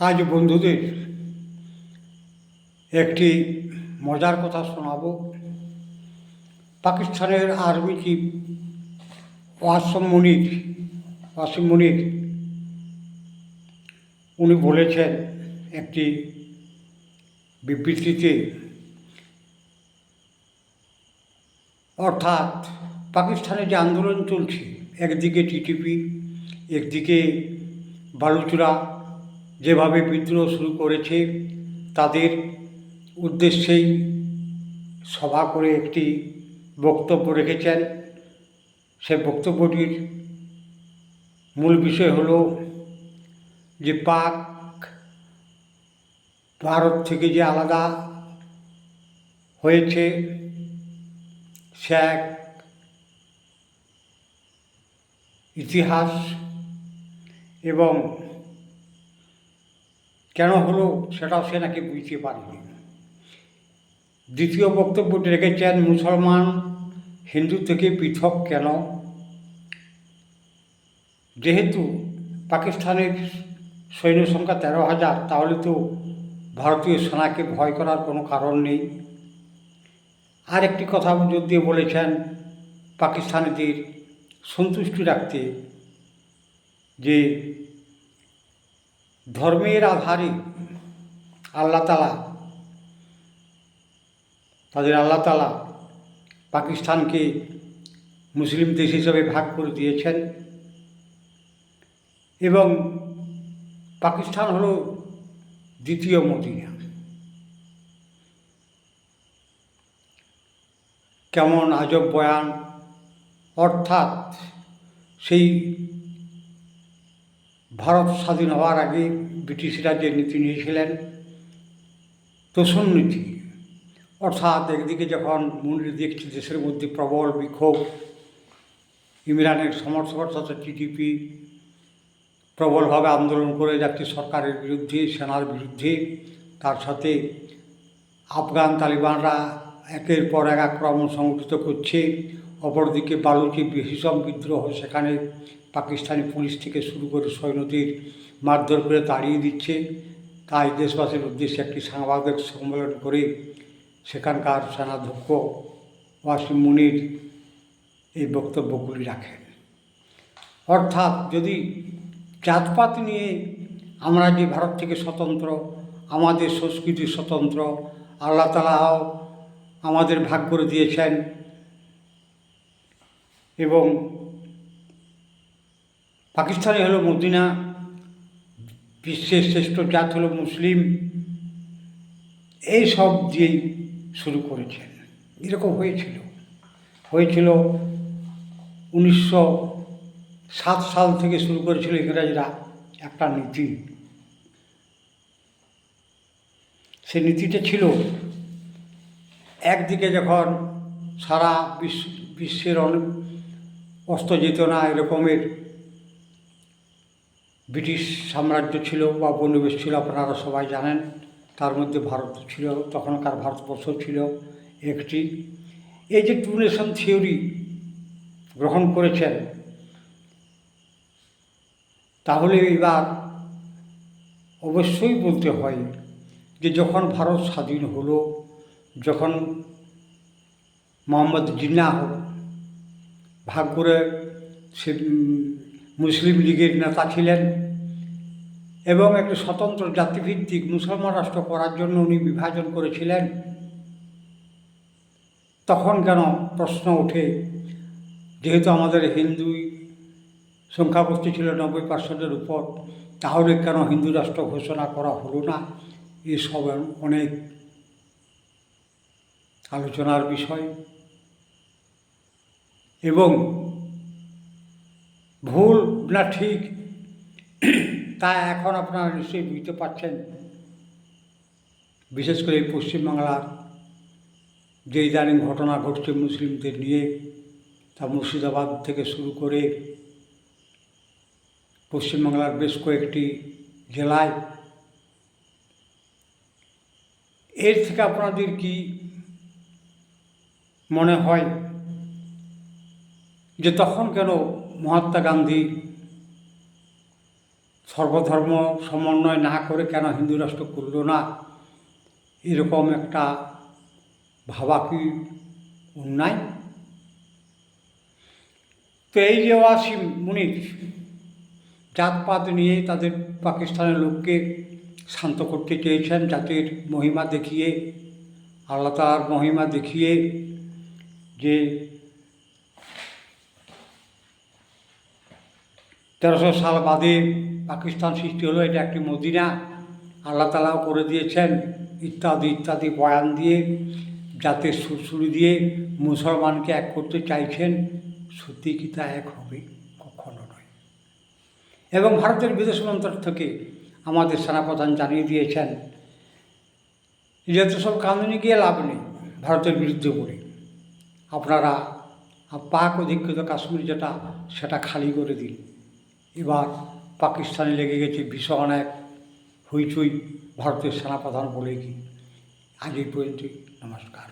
আজ বন্ধুদের একটি মজার কথা শোনাবো। পাকিস্তানের আর্মি চিফ ওয়াসম মুনির, ওয়াসিম মুনির, উনি বলেছেন একটি বিবৃতিতে, অর্থাৎ পাকিস্তানে যে আন্দোলন চলছে, একদিকে টিটিপি, একদিকে বালুচরা যেভাবে বিদ্রোহ শুরু করেছে, তাদের উদ্দেশ্যেই সভা করে একটি বক্তব্য রেখেছেন। সে বক্তব্যটির মূল বিষয় হলো যে পাক ভারত থেকে যে আলাদা হয়েছে, সে এক ইতিহাস এবং কেন হলো সেটাও সে নাকি বুঝতে পারেনি দ্বিতীয় বক্তব্যটি রেখেছেন মুসলমান, হিন্দু থেকে পৃথক কেন? যেহেতু পাকিস্তানের সৈন্য সংখ্যা তেরো হাজার, তাহলে তো ভারতীয় সেনাকে ভয় করার কোনো কারণ নেই। আর একটি কথা দিয়ে বলেছেন পাকিস্তানিদের সন্তুষ্টি রাখতে, যে ধর্মের আধারে আল্লাহ তালা তাদের আল্লাহ তালা পাকিস্তানকে মুসলিম দেশ হিসেবে ভাগ করে দিয়েছেন। এবং পাকিস্তান হল দ্বিতীয় মদিনা। কেমন আজব বয়ান। অর্থাৎ সেই ভারত স্বাধীন হওয়ার আগে ব্রিটিশরা যে নীতি নিয়েছিলেন। তোষণ নীতি অর্থাৎ একদিকে যখন মন্দির দেখছি দেশের মধ্যে প্রবল বিক্ষোভ, ইমরানের সমর্থক, অর্থাৎ টিটিপি প্রবলভাবে আন্দোলন করে যাচ্ছে সরকারের বিরুদ্ধে, সেনার বিরুদ্ধে। তার সাথে আফগান তালিবানরা একের পর এক আক্রমণ সংগঠিত করছে। অপরদিকে বালুচি ভীষণ বিদ্রোহ সেখানে পাকিস্তানি পুলিশ থেকে শুরু করে সৈন্যদের মারধর করে তাড়িয়ে দিচ্ছে। তাই দেশবাসীর উদ্দেশ্যে একটি সাংবাদিক সম্মেলন করে সেখানকার সেনাধ্যক্ষ ওয়াসিম মুনির এই বক্তব্যগুলি রাখেন। অর্থাৎ যদি জাতপাত নিয়ে আমরা যে ভারত থেকে স্বতন্ত্র, আমাদের সংস্কৃতি স্বতন্ত্র, আল্লাহ তালাও আমাদের ভাগ করে দিয়েছেন এবং পাকিস্তানে হলো মদিনা, বিশ্বের শ্রেষ্ঠ জাত হলো মুসলিম। এই সব দিয়েই শুরু করেছেন। এরকম হয়েছিল। হয়েছিল উনিশশো সাত সাল থেকে শুরু করেছিল ইংরেজরা একটা নীতি। সে নীতিটা ছিল, একদিকে যখন সারা বিশ্ব বিশ্বের অনেক অস্ত যেত না এরকমের ব্রিটিশ সাম্রাজ্য ছিল বা উপনিবেশ ছিল, আপনারা সবাই জানেন। তার মধ্যে ভারত ছিল, তখনকার ভারতবর্ষ ছিল একটি। এই যে টু নেশন থিওরি গ্রহণ করেছেন, তাহলে এবার অবশ্যই বলতে হয় যে যখন ভারত স্বাধীন হলো, যখন মোহাম্মদ জিন্নাহ ভাগ করে সে মুসলিম লীগের নেতা ছিলেন এবং একটি স্বতন্ত্র জাতিভিত্তিক মুসলমান রাষ্ট্র করার জন্য উনি বিভাজন করেছিলেন। তখন কেন প্রশ্ন ওঠে, যেহেতু আমাদের হিন্দুই সংখ্যাগোষ্ঠী ছিল নব্বই পার্সেন্টের উপর, তাহলে কেন হিন্দু রাষ্ট্র ঘোষণা করা হলো না? এসব অনেক আলোচনার বিষয়। এবং ভুল না ঠিক, তা এখন আপনারা নিশ্চয়ই বুঝতে পারছেন। বিশেষ করে পশ্চিমবাংলার যে ইদানিং ঘটনা ঘটছে মুসলিমদের নিয়ে, তা মুর্শিদাবাদ থেকে শুরু করে পশ্চিমবাংলার বেশ কয়েকটি জেলায়। এর থেকে আপনাদের কি মনে হয় যে তখন কেন মহাত্মা গান্ধী সর্বধর্ম সমন্বয় না করে কেন হিন্দু রাষ্ট্র করল না? এরকম একটা ভাবা কি অন্যায়। তো এই যে ওয়াসিম মুনির জাতপাত নিয়ে তাদের পাকিস্তানের লোককে শান্ত করতে চেয়েছেন, জাতির মহিমা দেখিয়ে, আল্লাহ তালার মহিমা দেখিয়ে যে তেরোশো সাল বাদে পাকিস্তান সৃষ্টি হলো, এটা একটি মদিনা। আল্লাহ তালাও করে দিয়েছেন ইত্যাদি ইত্যাদি বয়ান দিয়ে, যাতে সুরসুরি দিয়ে মুসলমানকে এক করতে চাইছেন। সত্যি কি তা এক হবে? কখনো নয়। এবং ভারতের বিদেশ মন্ত্রক থেকে আমাদের সেনাপ্রধান জানিয়ে দিয়েছেন যেহেতু সব কানুনি গিয়ে লাভ নেই ভারতের বিরুদ্ধে বলে আপনারা পাক অধিকৃত কাশ্মীর যেটা, সেটা খালি করে দিন। এবার পাকিস্তানে লেগে গেছে ভীষণ এক হইচই ভারতের সেনাপ্রধান বলে কি। আজ এই পর্যন্তই, নমস্কার।